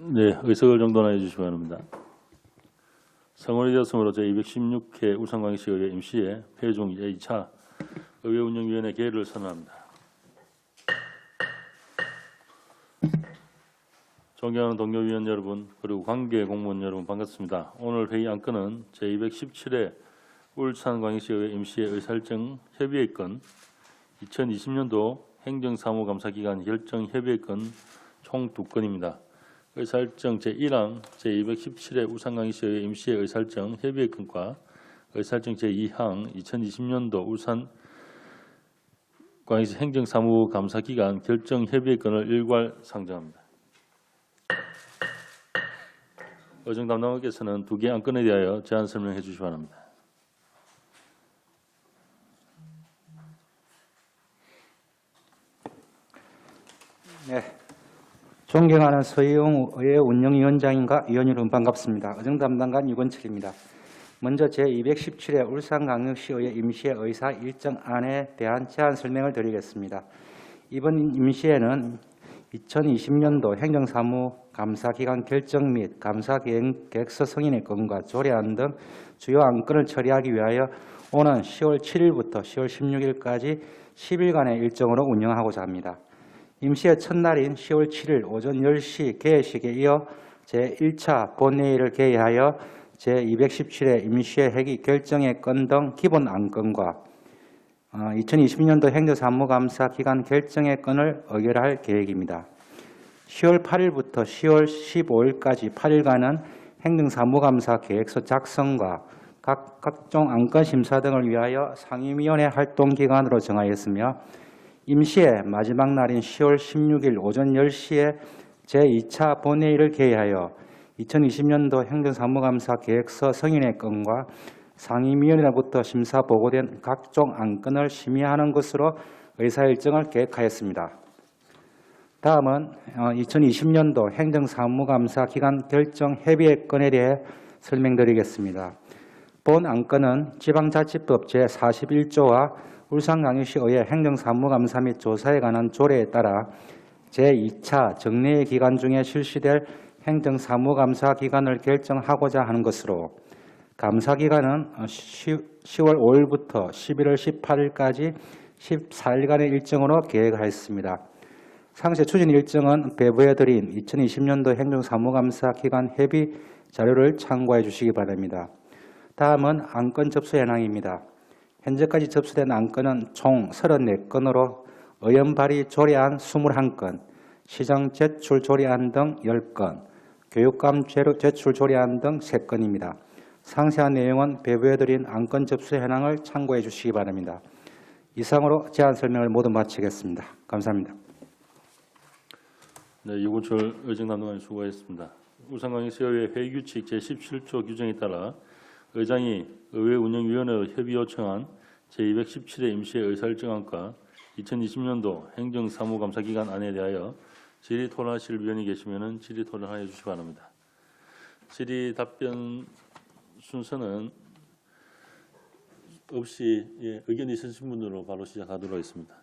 의석을 정돈하여 주시기 바랍니다. 성원이 되었으므로 제216회 울산광역시 의회 임시회 폐중 제2차 의회 운영위원회 개회를 선언합니다. 존경하는 동료 위원 여러분 그리고 관계 공무원 여러분 반갑습니다. 오늘 회의 안건은 제217회 울산광역시의회 임시회 의사일정 협의회 건 2020년도 행정사무감사기관 결정 협의회 건총두 건입니다. 의사일정 제1항 제217회 울산광역시의회 임시회 의사일정 협의회 건과 의사일정 제2항 2020년도 울산 광역시 행정사무 감사기관 결정 협의회 건을 일괄 상정합니다. 의정 담당관께서는 두 개 안건에 대하여 제안 설명해 주시기 바랍니다. 네. 존경하는 서희용 의회 운영위원장님과 위원 여러분 반갑습니다. 의정 담당관 유건철입니다. 먼저 제217회 울산광역시의회 임시회 의사 일정 안에 대한 제안 설명을 드리겠습니다. 이번 임시회는 2020년도 행정사무 감사기관 결정 및 감사계획서 승인의 건과 조례안 등 주요 안건을 처리하기 위하여 오는 10월 7일부터 10월 16일까지 10일간의 일정으로 운영하고자 합니다. 임시의 첫날인 10월 7일 오전 10시 개회식에 이어 제1차 본회의를 개의하여 제217회 임시회 회기 결정의 건 등 기본 안건과 2020년도 행정사무감사 기간 결정의 건을 의결할 계획입니다. 10월 8일부터 10월 15일까지 8일간은 행정사무감사 계획서 작성과 각, 각종 안건 심사 등을 위하여 상임위원회 활동 기간으로 정하였으며 임시의 마지막 날인 10월 16일 오전 10시에 제2차 본회의를 개의하여 2020년도 행정사무감사 계획서 승인의 건과 상임위원회로부터 심사 보고된 각종 안건을 심의하는 것으로 의사 일정을 계획하였습니다. 다음은 2020년도 행정사무감사 기간 결정 협의회 건에 대해 설명드리겠습니다. 본 안건은 지방자치법 제41조와 울산광역시의회 행정사무감사 및 조사에 관한 조례에 따라 제2차 정례의 기간 중에 실시될 행정사무감사 기간을 결정하고자 하는 것으로 감사 기간은 10월 5일부터 11월 18일까지 14일간의 일정으로 계획하였습니다. 상세 추진 일정은 배부해 드린 2020년도 행정사무감사 기간 협의 자료를 참고해 주시기 바랍니다. 다음은 안건 접수 현황입니다. 현재까지 접수된 안건은 총 34건으로 의원 발의 조례안 21건, 시정 제출 조례안 등 10건, 교육감 제출 조례안 등 3건입니다. 상세한 내용은 배부해드린 안건 접수 현황을 참고해 주시기 바랍니다. 이상으로 제안 설명을 모두 마치겠습니다. 감사합니다. 네, 유군철 의정담당관님 수고하셨습니다. 울산광역시의회 회의규칙 제17조 규정에 따라 의장이 의회 운영위원회 협의 요청한 제217회 임시회 의사일정안과 2020년도 행정사무감사기간 안에 대하여 질의 토론하실 위원이 계시면 질의 토론하여 주시기 바랍니다. 질의 답변 순서는 없이 예, 의견 있으신 분으로 바로 시작하도록 하겠습니다.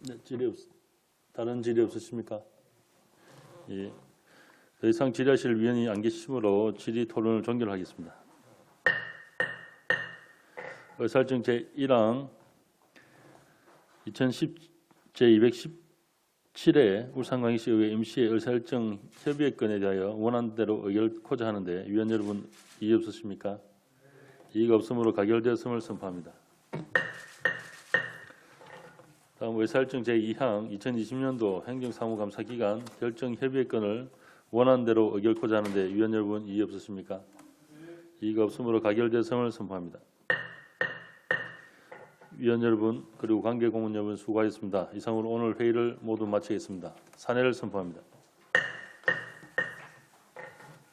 네, 질의 없, 다른 질의 없으십니까? 예. 더 이상 질의하실 위원이 안 계시므로 질의 토론을 종결하겠습니다. 의사일정 제1항 2010 제217회 울산광역시의회 임시의 의사일정 협의회 건에 대하여 원안대로 의결코자 하는데 위원 여러분 이의 없으십니까? 이의가 없으므로 가결되었음을 선포합니다. 다음 의사일정 제2항 2020년도 행정사무감사 기간 결정 협의회 건을 원안대로 의결코자 하는데 위원 여러분 이의 없으십니까? 이의가 없으므로 가결되었음을 선포합니다. 위원 여러분 그리고 관계 공무원 여러분 수고하셨습니다. 이상으로 오늘 회의를 모두 마치겠습니다. 사내를 선포합니다.